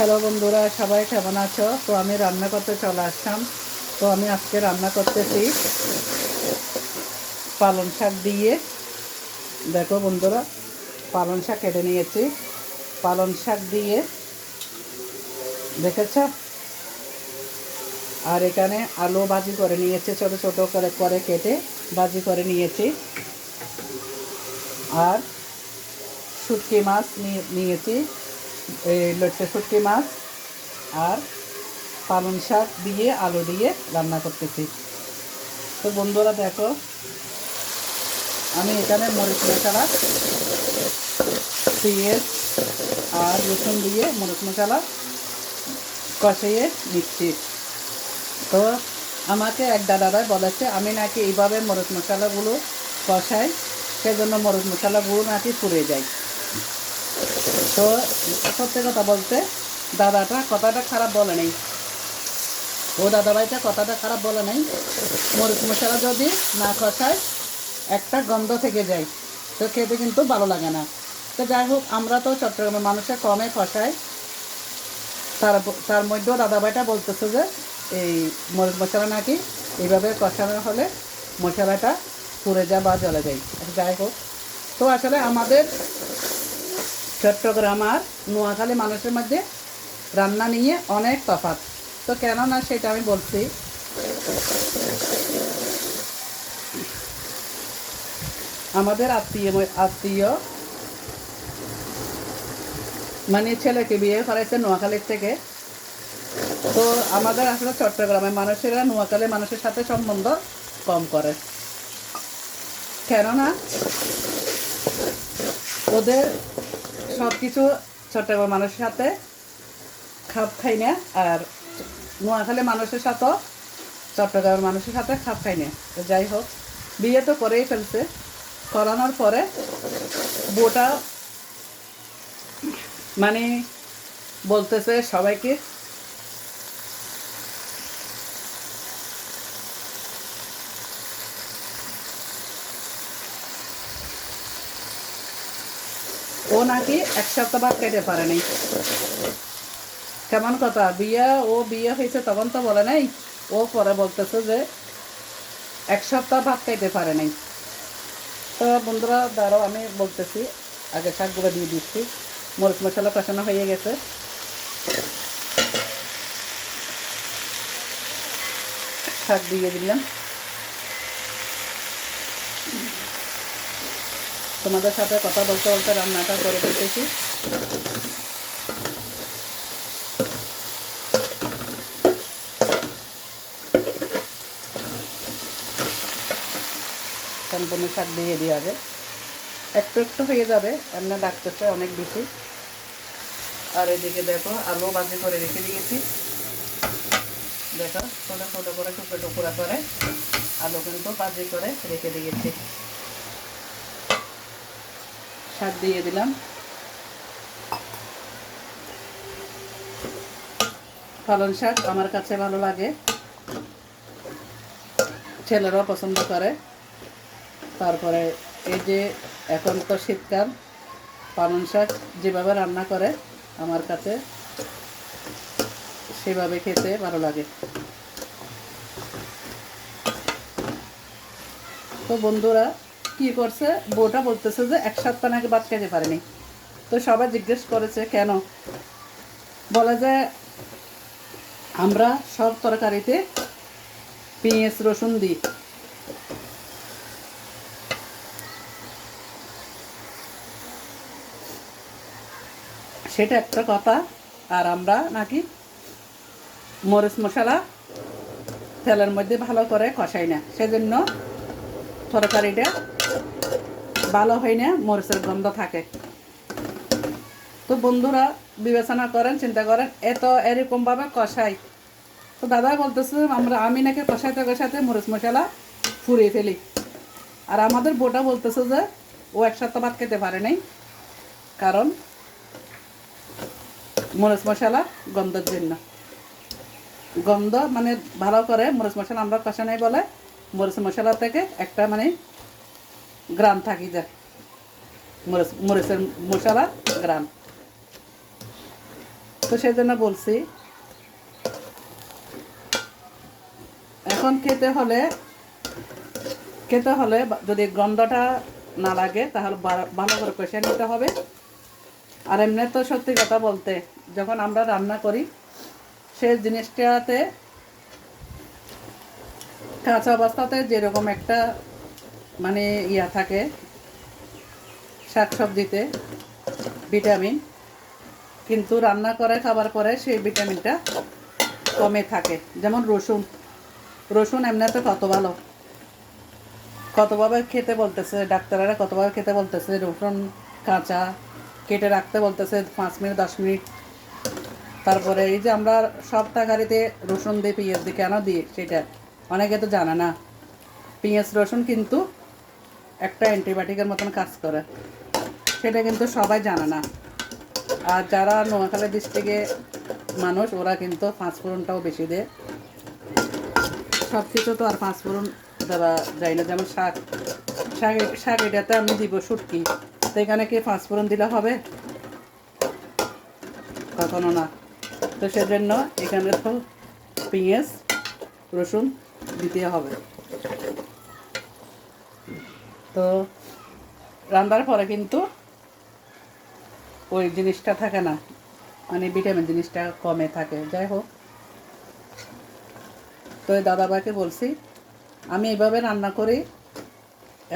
Hello বন্ধুরা, সবাই কেমন আছো? তো আমি রান্না করতে চলে আসলাম। তো আমি আজকে রান্না করতেছি পালং শাক দিয়ে। দেখো বন্ধুরা, পালং শাক কেটে নিয়েছি। পালং শাক দিয়ে, দেখেছ? আর এখানে আলু ভাজি করে নিয়েছি, ছোট ছোট করে করে কেটে ভাজি করে নিয়েছি। আর শুটকি মাছ নিয়ে- নিয়েছি। এই লটকে শুটকি মাছ আর পালং শাক দিয়ে, আলু দিয়ে রান্না করতেছি। তো বন্ধুরা দেখো, আমি এখানে মরিচ মশলা, পেঁয়াজ আর রসুন দিয়ে মরিচ মশলা কষিয়ে নিচ্ছি। তো আমাকে এক দাদারাই বলেছে, আমি নাকি এইভাবে মরিচ মশলাগুলো কষাই, সেজন্য মরিচ মশলাগুলো নাকি পুড়ে যায়। তো সত্যি কথা বলতে দাদাটা কথাটা খারাপ বলে নেই। ও দাদাভাইটা কথাটা খারাপ বলে নেই। মরিচ মশলা যদি না কষায় একটা গন্ধ থেকে যায়। তো খেতে কিন্তু ভালো লাগে না। তো যাই হোক, আমরা তো চট্টগ্রামের মানুষের কমে কষাই তার তার মধ্যেও দাদাভাইটা বলতেছে যে, এই মরিচ মশলা নাকি এইভাবে কষানো হলে মশলাটা পুড়ে যায় বা জ্বলে যায়। যাই হোক, তো আসলে আমাদের চট্টগ্রাম আর নোয়াখালী মানুষের মধ্যে রান্না নিয়ে অনেক তফাৎ। তো কেন না সেটা আমি বলছি। আমাদের আত্মীয় আত্মীয় মানে ছেলেকে বিয়ে করাইছে নোয়াখালীর থেকে। তো আমাদের আসলে চট্টগ্রামের মানুষেরা নোয়াখালী মানুষের সাথে সম্বন্ধ কম করে। কেননা ওদের সব কিছু চট্টগ্রাম মানুষের সাথে খাপ খাই না, আর নোয়াখালী মানুষের সাথেও চট্টগ্রামের মানুষের সাথে খাপ খাই না। তো যাই হোক, বিয়ে তো করেই ফেলছে। করানোর পরে বউটা মানে বলতেছে সবাইকে ও নাকি এক সপ্তাহ ভাত খাইতে পারে নাই। কেমন কথা? বিয়ে, ও বিয়ে হয়েছে তখন তো বলে নাই। ও পরে বলতেছে যে এক সপ্তাহ ভাত খাইতে পারে নাই। তো বন্ধুরা, দাঁড়াও, আমি বলতেছি। আগে শাকগুলো দিয়ে দিচ্ছি। মরিচ মশলা কষানো হয়ে গেছে। শাক দিয়ে দিলাম। তোমাদের সাথে কথা বলতে বলতে রান্নাটা করে দিতেছি। সম্পূর্ণ শাক দিয়ে দিয়ে আগে একটু একটু হয়ে যাবে, এমনি ডাকতেছে অনেক বেশি। আর এদিকে দেখো, আলু বাজি করে রেখে দিয়েছি। দেখো, ছোটো ছোটো করে টুকরো টুকরা করে আলু কিন্তু বাজি করে রেখে দিয়েছি। শাক দিয়ে দিলাম পালং শাক আমার কাছে ভালো লাগে ছেলেরাও পছন্দ করে তারপরে এই যে এখন তো শীতকাল পালং শাক যেভাবে রান্না করে আমার কাছে সেভাবে খেতে ভালো লাগে তো বন্ধুরা কি করছে? বউটা বলতেছে যে এক সপ্তাহ নাকি ভাত খেতে পারেনি। তো সবাই জিজ্ঞেস করেছে, কেন? বলে যে আমরা সব তরকারিতে পেঁয়াজ, রসুন দিই। সেটা একটা কথা। আর আমরা নাকি মরিচ মশলা তেলের মধ্যে ভালো করে কষাই না। সেজন্য তরকারিটা ভালো হয় না, মরিচের গন্ধ থাকে। তো বন্ধুরা, বিবেচনা করেন, চিন্তা করেন, এত এরকমভাবে কষাই। তো দাদা বলতেছে, আমরা, আমি নাকি কষাইতে কষাইতে মরিচ মশলা ফুরিয়ে ফেলি। আর আমাদের বোটা বলতেছে যে, ও এক সপ্তাহ ভাত খেতে পারে নাই, কারণ মরিচ মশলা গন্ধের জন্য। গন্ধ মানে ভালো করে মরিচ মশলা আমরা কষা নাই বলে মরিচ মশলা থেকে একটা মানে গ্রাম থাকি যায় মরিচ মরিচের মশলা, গ্রাম। তো সেজন্য বলছি, এখন খেতে হলে খেতে হলে যদি গন্ধটা না লাগে, তাহলে ভালো করে কষে নিতে হবে। আর এমনি তো সত্যি কথা বলতে, যখন আমরা রান্না করি সেই জিনিসটাতে কাঁচা অবস্থাতে যেরকম একটা মানে ইয়া থাকে, শাকসবজিতে ভিটামিন। কিন্তু রান্না করে, খাবার পরে সেই ভিটামিনটা কমে থাকে। যেমন রসুন। রসুন এমনিতে কত ভালো। কতভাবে খেতে বলতেছে, ডাক্তাররা কতভাবে খেতে বলতেছে, রসুন কাঁচা কেটে রাখতে বলতেছে পাঁচ মিনিট, দশ মিনিট। তারপরে এই যে আমরা সব তরকারিতে রসুন দিয়ে পেঁয়াজ দিয়ে কেন দিই সেটা? অনেকে তো জানে না। পেঁয়াজ, রসুন কিন্তু একটা অ্যান্টিবায়োটিকের মতন কাজ করে। সেটা কিন্তু সবাই জানে না। আর যারা নোয়াখালী ডিস্ট্রিক্টে মানুষ, ওরা কিন্তু পাঁচফোড়নটাও বেশি দেয়। সব কিছু তো আর পাঁচফোড়ন দেওয়া যায় না। যেমন শাক শাক শাক এটাতে আমি দিব শুটকি। তো এখানে কি পাঁচফোড়ন দিলে হবে? কখনো না। তো সেজন্য এখানে তো পেঁয়াজ, রসুন দিতে হবে। তো রান্নার পরে কিন্তু ওই জিনিসটা থাকে না মানে ভিটামিন জিনিসটা কমে থাকে। যাই হোক। তো দাদাবাকে বলছি, আমি এইভাবে রান্না করি,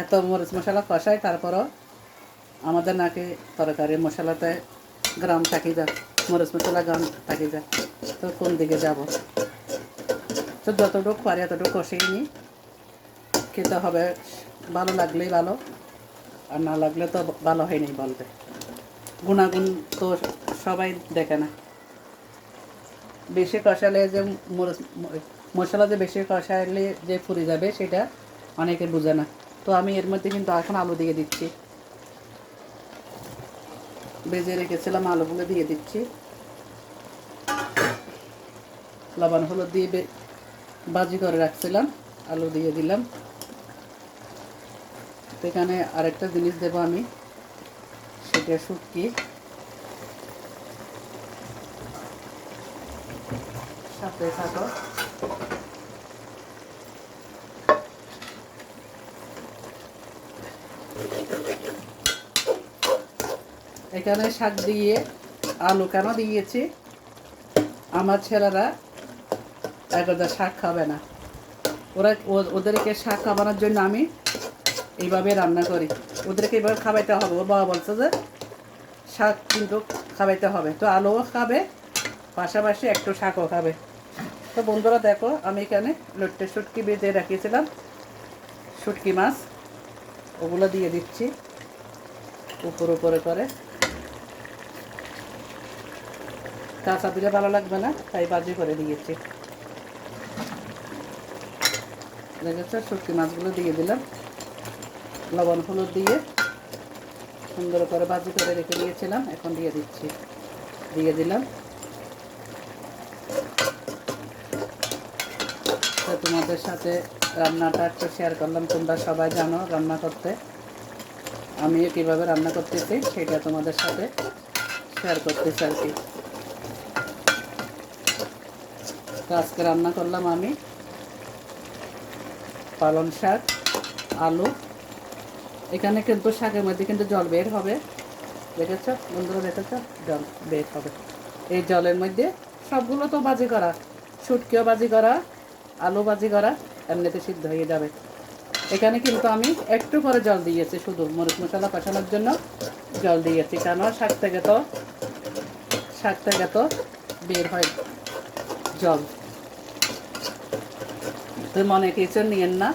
এত মরিচ মশলা কষাই তারপরও আমাদের নাকি তরকারি মশলাতে গ্রাম থাকি যায়, মরিচ মশলা গ্রাম থাকি যায়। তো কোন দিকে যাব? তো যতটুকু পারি এতটুকু কষিয়ে নিই, খেতে হবে ভালো লাগলেই ভালো। আর না লাগলে তো ভালো হয়নি বলবে গুণাগুণ তো সবাই দেখে না। বেশি কষালে যে মশলা যে বেশি কষালে যে ফুরে যাবে সেটা অনেকে বোঝে না। তো আমি এর মধ্যে কিন্তু এখন আলু দিয়ে দিচ্ছি। বেজে রেখেছিলাম আলুগুলো দিয়ে দিচ্ছি। লবণ হলুদ দিয়ে বে- ভাজি করে রাখছিলাম। আলু দিয়ে দিলাম। এখানে আরেকটা জিনিস দেবো আমি। সেটা শুটকি। সাথে থাকো এখানে শাক দিয়ে আলু কেন দিয়েছি? আমার ছেলেরা একদা শাক খাবে না। ওরা ওদেরকে শাক খাওয়ানোর জন্য আমি এইভাবে রান্না করি। ওদেরকে এইভাবে খাওয়াইতে হবে। ওর বাবা বলছে যে, শাক কিন্তু খাওয়াইতে হবে। তো আলুও খাবে, পাশাপাশি একটু শাকও খাবে। তো বন্ধুরা দেখো, আমি এখানে লট্টে শুটকি বেঁধে রাখিয়েছিলাম শুটকি মাছ, ওগুলো দিয়ে দিচ্ছি উপর উপরে করে। কাঁচা দিলে ভালো লাগবে না, তাই বাজি করে দিয়েছি। দেখেছ? শুটকি মাছগুলো দিয়ে দিলাম। লবণ হলুদ দিয়ে সুন্দর করে ভাজি করে রেখে দিয়েছিলাম, এখন দিয়ে দিচ্ছি। দিয়ে দিলাম। তো তোমাদের সাথে রান্নাটা একটু শেয়ার করলাম, তোমরা সবাই জানো রান্না করতে। আমিও কীভাবে রান্না করতেছি, সেটা তোমাদের সাথে শেয়ার করতেছি আর কি। তো আজকে রান্না করলাম আমি পালং শাক, আলু এখানে কিন্তু শাকের মধ্যে কিন্তু জল বের হবে। দেখেছ? বন্ধুরা, দেখেছ? জল বের হবে। এই জলের মধ্যে সবগুলো তো বাজি করা। শুটকিও বাজি করা, আলু বাজি করা, এমনিতে সিদ্ধ হয়ে যাবে। এখানে কিন্তু আমি একটু করে জল দিয়েছি শুধু। মরিচ মশলা কষানোর জন্য জল দিয়েছি। কেন? শাক থেকে তো, শাক থেকে তো বের হয় জল। মনে কিছু নিয়েন না।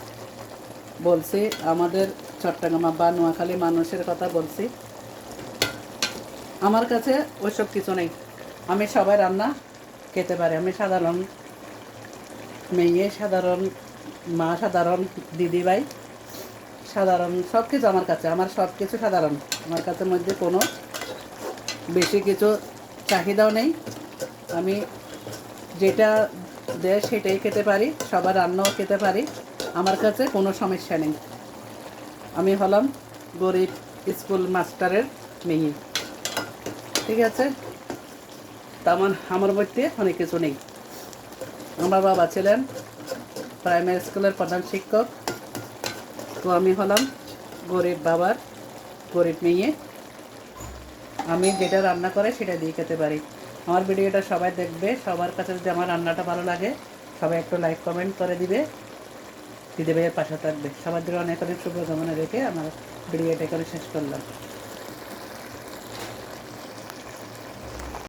বলছি, আমাদের চট্টগ্রাম বা নোয়াখালী মানুষের কথা বলছি। আমার কাছে ওইসব কিছু নেই। আমি সবাই রান্না খেতে পারি। আমি সাধারণ মেয়ে, সাধারণ মা, সাধারণ দিদিভাই সাধারণ সব কিছু আমার কাছে। আমার সব কিছু সাধারণ। আমার কাছে মধ্যে কোনো বেশি কিছু চাহিদাও নেই। আমি যেটা দেয় সেটাই খেতে পারি। সবার রান্নাও খেতে পারি। আমার কাছে কোনো সমস্যা নেই। আমি হলাম গরিব স্কুল মাস্টারের মেয়ে। ঠিক আছে? তা আমার আমার মধ্যে অনেক কিছু নেই। আমার বাবা ছিলেন প্রাইমারি স্কুলের প্রধান শিক্ষক। তো আমি হলাম গরিব বাবার গরিব মেয়ে। আমি যেটা রান্না করে সেটা দিয়ে খেতে পারি। আমার ভিডিওটা সবাই দেখবে। সবার কাছে যদি আমার রান্নাটা ভালো লাগে, সবাই একটু লাইক কমেন্ট করে দিবে। দিদি ভাইয়ের পাশে থাকবে। সবার জন্য অনেক অনেক শুভকামনা রেখে আমার ভিডিওটা এখানে শেষ করলাম।